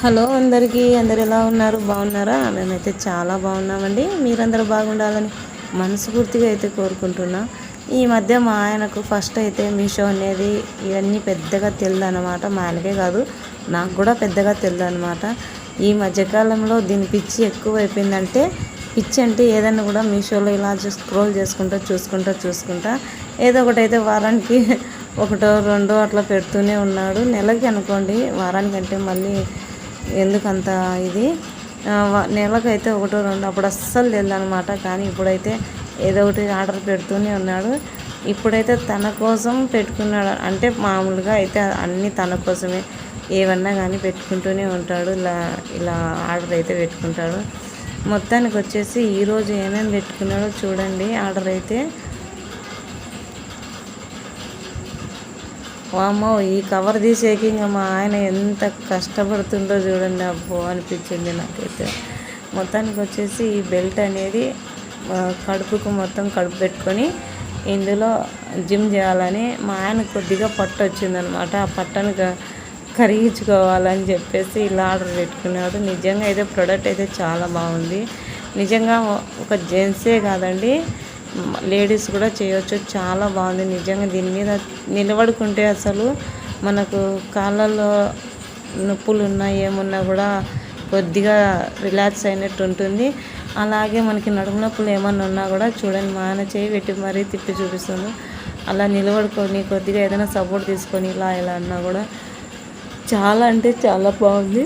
Hello అందరికీ అందరు ఎలా ఉన్నారు? బాగున్నారా? మేమైతే చాలా బాగున్నామండి. మీరందరూ బాగుండాలని మనస్ఫూర్తిగా అయితే కోరుకుంటున్నా. ఈ మధ్య మా ఆయనకు ఫస్ట్ అయితే మీషో అనేది ఇవన్నీ పెద్దగా అనమాట మా ఆయనకే కాదు నాకు కూడా పెద్దగా అనమాట ఈ మధ్యకాలంలో దీని పిచ్చి ఎక్కువ అయిపోయిందంటే పిచ్చి అంటే ఏదైనా కూడా మీషోలో ఇలా స్క్రోల్ చేసుకుంటా చూసుకుంటా చూసుకుంటా ఏదో ఒకటి అయితే వారానికి ఒకటో రెండో అట్లా పెడుతూనే ఉన్నాడు. నెలకి అనుకోండి వారానికంటే మళ్ళీ ఎందుకంత ఇది? నెలకైతే ఒకటో రెండు అప్పుడు అస్సలు లేదనమాట కానీ ఇప్పుడైతే ఏదో ఒకటి ఆర్డర్ పెడుతూనే ఉన్నాడు. ఇప్పుడైతే తన కోసం పెట్టుకున్నాడు. అంటే మామూలుగా అయితే అన్నీ తన కోసమే. ఏమన్నా కానీ పెట్టుకుంటూనే ఉంటాడు. ఇలా ఇలా ఆర్డర్ అయితే పెట్టుకుంటాడు. మొత్తానికి వచ్చేసి ఈరోజు ఏమేమి పెట్టుకున్నాడో చూడండి. ఆర్డర్ అయితే వామ్మో ఈ కవర్ తీసేకి ఇంకా మా ఆయన ఎంత కష్టపడుతుండో చూడండి అబ్బో అనిపించింది నాకైతే. మొత్తానికి వచ్చేసి ఈ బెల్ట్ అనేది కడుపుకు మొత్తం కడుపు పెట్టుకొని ఇందులో జిమ్ చేయాలని మా ఆయన కొద్దిగా పట్టు వచ్చిందనమాట. ఆ పట్టను కరిగించుకోవాలని చెప్పేసి ఇలా ఆర్డర్ పెట్టుకున్నాడు. నిజంగా అయితే ప్రోడక్ట్ అయితే చాలా బాగుంది. నిజంగా ఒక జెంట్సే కాదండి లేడీస్ కూడా చేయవచ్చు చాలా బాగుంది. నిజంగా దీని మీద నిలబడుకుంటే అసలు మనకు కాళ్ళల్లో నొప్పులు ఉన్నా ఏమున్నా కూడా కొద్దిగా రిలాక్స్ అయినట్టు ఉంటుంది. అలాగే మనకి నడుము నొప్పులు ఏమన్నా ఉన్నా కూడా చూడండి మా ఆయన చేయి పెట్టి మరీ తిప్పి చూపిస్తుంది. అలా నిలబడుకొని కొద్దిగా ఏదైనా సపోర్ట్ తీసుకొని ఇలా ఇలా అన్నా కూడా చాలా అంటే చాలా బాగుంది.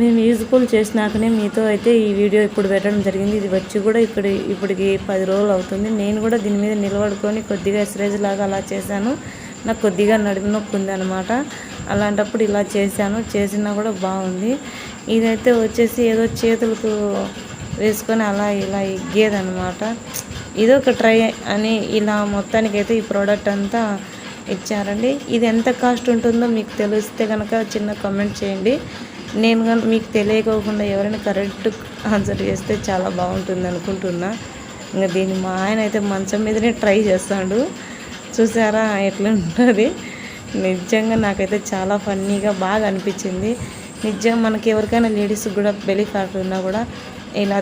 మేము యూజ్ఫుల్ చేసినాకనే మీతో అయితే ఈ వీడియో ఇప్పుడు పెట్టడం జరిగింది. ఇది వచ్చి కూడా ఇక్కడ ఇప్పటికి పది రోజులు అవుతుంది. నేను కూడా దీని మీద నిలబడుకొని కొద్దిగా ఎక్సరైజ్ లాగా అలా చేశాను. నాకు కొద్దిగా నడుము నొప్పి ఉంది అలాంటప్పుడు ఇలా చేశాను. చేసినా కూడా బాగుంది. ఇదైతే వచ్చేసి ఏదో చేతులకు వేసుకొని అలా ఇలా ఎగ్గేదనమాట ఇది ఒక ట్రై అని ఇలా మొత్తానికైతే ఈ ప్రోడక్ట్ అంతా ఇచ్చారండి. ఇది ఎంత కాస్ట్ ఉంటుందో మీకు తెలిస్తే కనుక చిన్న కమెంట్ చేయండి. నేను కానీ మీకు తెలియకోకుండా ఎవరైనా కరెక్ట్ ఆన్సర్ చేస్తే చాలా బాగుంటుంది అనుకుంటున్నా. ఇంకా దీన్ని మా ఆయన అయితే మంచం మీదనే ట్రై చేస్తాడు. చూసారా ఎట్లా ఉంటుంది? నిజంగా నాకైతే చాలా ఫన్నీగా బాగా అనిపించింది. నిజంగా మనకి ఎవరికైనా లేడీస్కి కూడా బెలి ఫ్యాట్ ఉన్నా కూడా ఇలా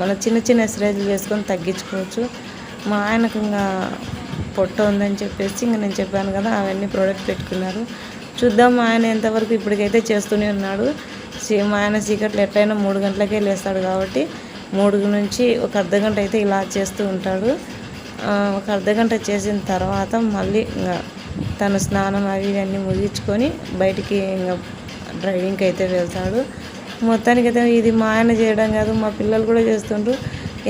మన చిన్న చిన్న ఎక్సర్సైజులు చేసుకొని తగ్గించుకోవచ్చు. మా ఆయనకు ఇంకా పొట్ట ఉందని చెప్పేసి ఇంకా నేను చెప్పాను కదా అవన్నీ ప్రోడక్ట్ పెట్టుకున్నారు. చూద్దాం ఆయన ఎంతవరకు ఇప్పటికైతే చేస్తూనే ఉన్నాడు. మా ఆయన చీకట్లు ఎట్లయినా మూడు గంటలకే లేస్తాడు కాబట్టి మూడు నుంచి ఒక అర్ధ గంట అయితే ఇలా చేస్తూ ఉంటాడు. ఒక అర్ధ గంట చేసిన తర్వాత మళ్ళీ ఇంకా తను స్నానం అవి ఇవన్నీ ముగించుకొని బయటికి ఇంకా డ్రైవింగ్కి అయితే వెళ్తాడు. మొత్తానికి అయితే ఇది మా ఆయన చేయడం కాదు మా పిల్లలు కూడా చేస్తుండ్రు.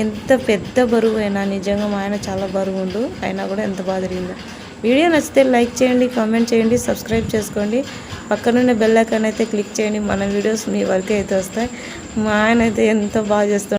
ఎంత పెద్ద బరువు అయినా నిజంగా మా ఆయన చాలా బరువు ఉండు అయినా కూడా ఎంత బాధ వీడియో నచ్చితే లైక్ చేయండి కామెంట్ చేయండి సబ్స్క్రైబ్ చేసుకోండి. పక్కనున్న బెల్ ఐకాన్ అయితే క్లిక్ చేయండి. మన వీడియోస్ మీ వరకు అయితే వస్తాయి. మా ఆయన అయితే ఎంత బాగా చేస్తాడు.